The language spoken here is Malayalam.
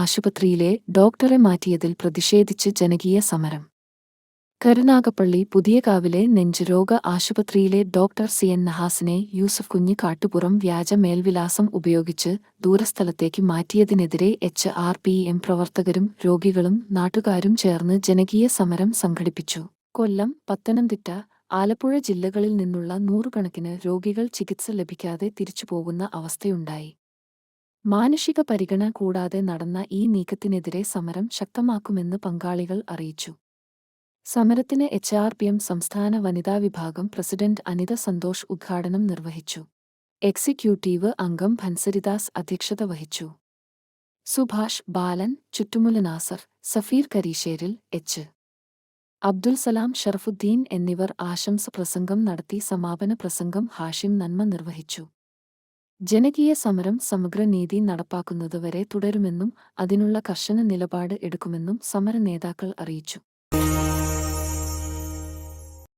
ആശുപത്രിയിലെ ഡോക്ടറെ മാറ്റിയതിൽ പ്രതിഷേധിച്ച് ജനകീയ സമരം. കരുനാഗപ്പള്ളി പുതിയകാവിലെ നെഞ്ചുരോഗ ആശുപത്രിയിലെ ഡോക്ടർ സി എൻ നഹാസിനെ യൂസഫ് കുഞ്ഞ് കാട്ടുപുറം വ്യാജ മേൽവിലാസം ഉപയോഗിച്ച് ദൂരസ്ഥലത്തേക്ക് മാറ്റിയതിനെതിരെ എച്ച് ആർ പി എം പ്രവർത്തകരും രോഗികളും നാട്ടുകാരും ചേർന്ന് ജനകീയ സമരം സംഘടിപ്പിച്ചു. കൊല്ലം പത്തനംതിട്ട ആലപ്പുഴ ജില്ലകളിൽ നിന്നുള്ള നൂറുകണക്കിന് രോഗികൾ ചികിത്സ ലഭിക്കാതെ തിരിച്ചുപോകുന്ന അവസ്ഥയുണ്ടായി. മാനുഷിക പരിഗണന കൂടാതെ നടന്ന ഈ നീക്കത്തിനെതിരെ സമരം ശക്തമാക്കുമെന്ന് പങ്കാളികൾ അറിയിച്ചു. സമരത്തിന് എച്ച് ആർ പി എം സംസ്ഥാന വനിതാ വിഭാഗം പ്രസിഡന്റ് അനിത സന്തോഷ് ഉദ്ഘാടനം നിർവഹിച്ചു. എക്സിക്യൂട്ടീവ് അംഗം ഭൻസരിദാസ് അധ്യക്ഷത വഹിച്ചു. സുഭാഷ് ബാലൻ ചുറ്റുമുല നാസർ സഫീർ കരീശേരിൽ എച്ച്. അബ്ദുൽ സലാം ഷറഫുദ്ദീൻ എന്നിവർ ആശംസ പ്രസംഗം നടത്തി സമാപന പ്രസംഗം ഹാഷിം നന്മ നിർവഹിച്ചു. ജനകീയ സമരം സമഗ്ര നീതി നടപ്പാക്കുന്നതുവരെ തുടരുമെന്നും അതിനുള്ള കർശന നിലപാട് എടുക്കുമെന്നും സമര നേതാക്കൾ അറിയിച്ചു